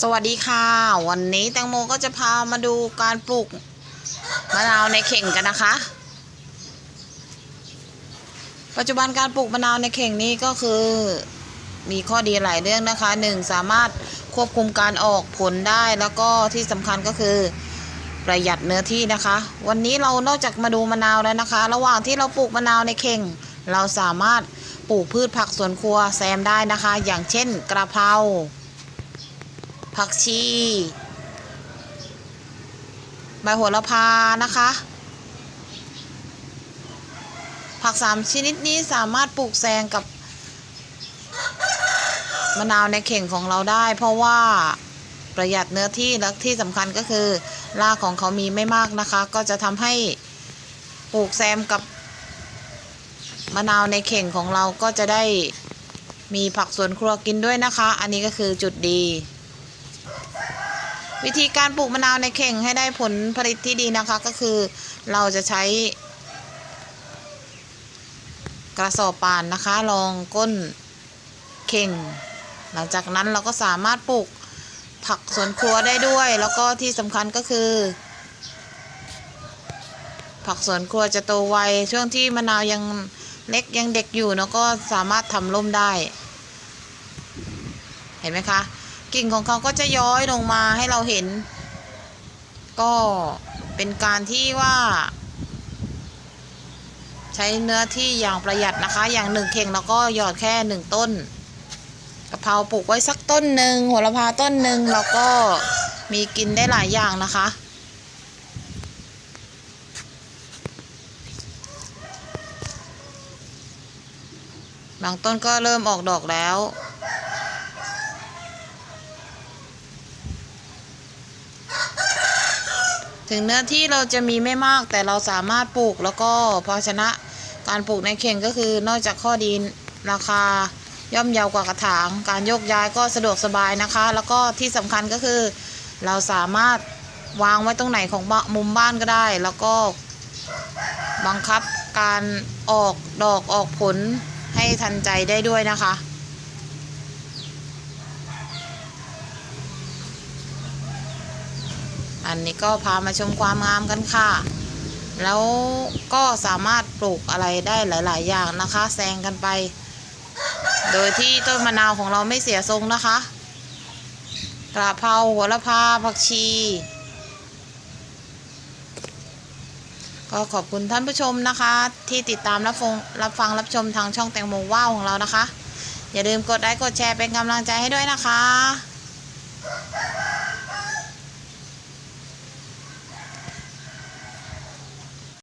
สวัสดีค่ะ วันนี้แตงโมก็จะพามาดูการปลูกมะนาวในเข่งกันนะคะ ปัจจุบันการปลูกมะนาวในเข่งนี้ก็คือ มีข้อดีหลายเรื่องนะคะหนึ่งสามารถควบคุมการออกผลได้แล้วก็ที่สำคัญก็คือประหยัดเนื้อที่นะคะ วันนี้เรานอกจากมาดูมะนาวแล้วนะคะ ระหว่างที่เราปลูกมะนาวในเข่ง เราสามารถปลูกพืชผักสวนครัวแซมได้นะคะ อย่างเช่นกระเพรา ผักชีใบโหระพานะคะ ผักสามชนิดนี้สามารถปลูกแซงกับมะนาวในเข่งของเราได้ เพราะว่าประหยัดเนื้อที่และที่สำคัญก็คือรากของเขามีไม่มากนะคะ ก็จะทำให้ปลูกแซมกับมะนาวในเข่งของเราก็จะได้มีผักสวนครัวกินด้วยนะคะ อันนี้ก็คือจุดดี วิธีการปลูกมะนาวในเข่งให้ได้ผลผลิตที่ดีนะคะ ก็คือเราจะใช้ กระสอบป่านนะคะรองก้นเข่ง หลังจากนั้นเราก็สามารถปลูกผักสวนครัวได้ด้วย แล้วก็ที่สำคัญก็คือ ผักสวนครัวจะโตไวช่วงที่มะนาวยังเล็กยังเด็กอยู่เนาะก็สามารถทำร่มได้ เห็นไหมคะ กิ่งของเขาก็จะย้อยลงมาให้เราเห็น ก็เป็นการที่ว่า ใช้เนื้อที่อย่างประหยัดนะคะ อย่างหนึ่งเข่งแล้วก็หยอดแค่หนึ่งต้นกะเพราปลูกไว้สักต้นหนึ่งโหระพาต้นหนึ่งแล้วก็มีกินได้หลายอย่างนะคะ บางต้นก็เริ่มออกดอกแล้ว ถึงเนื้อที่เราจะมีไม่มากแต่เราสามารถปลูกแล้วก็ภาชนะการปลูกในเข่งก็คือนอกจากข้อดีราคาย่อมเยาวกว่ากระถาง การโยกย้ายก็สะดวกสบายนะคะ แล้วก็ที่สำคัญก็คือ เราสามารถวางไว้ตรงไหนของมุมบ้านก็ได้ แล้วก็บังคับการออกดอกออกผลให้ทันใจได้ด้วยนะคะันนี้ก็พามาชมความงามกันค่ะ แล้วก็สามารถปลูกอะไรได้หลาย ๆ อย่างนะคะแซงกันไป โดยที่ต้นมะนาวของเราไม่เสียทรงนะคะกระเพราหัวละพาผักชี ก็ขอบคุณท่านผู้ชมนะคะ ที่ติดตามรับฟังรับฟังรับชมทางช่องแตงโมว้าวของเรานะคะ อย่าลืมกดไลค์กดแชร์เป็นกำลังใจให้ด้วยนะคะ